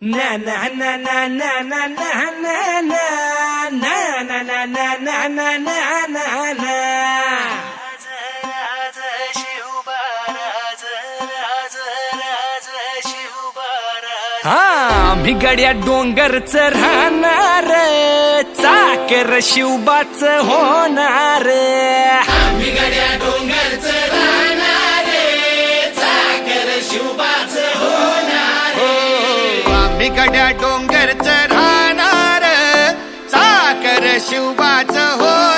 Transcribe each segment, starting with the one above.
Na na na na na na na na na na na na na na na na na na हा भिगड्या डोंगरच राहणार चाकर शिवबाच होणार भिगड्या डोंगरच गड्या डोंगरच राहणार. साकर शिवबाच होणार.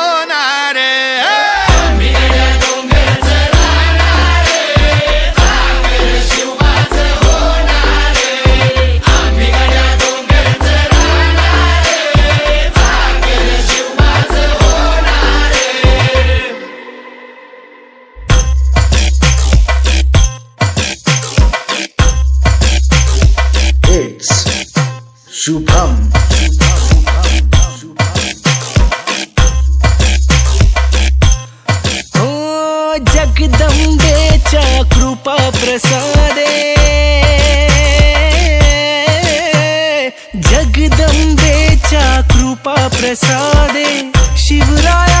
शुभम। हो जगदंबेच्या कृपा प्रसादे। जगदंबेच्या कृपा प्रसादे। शिवराया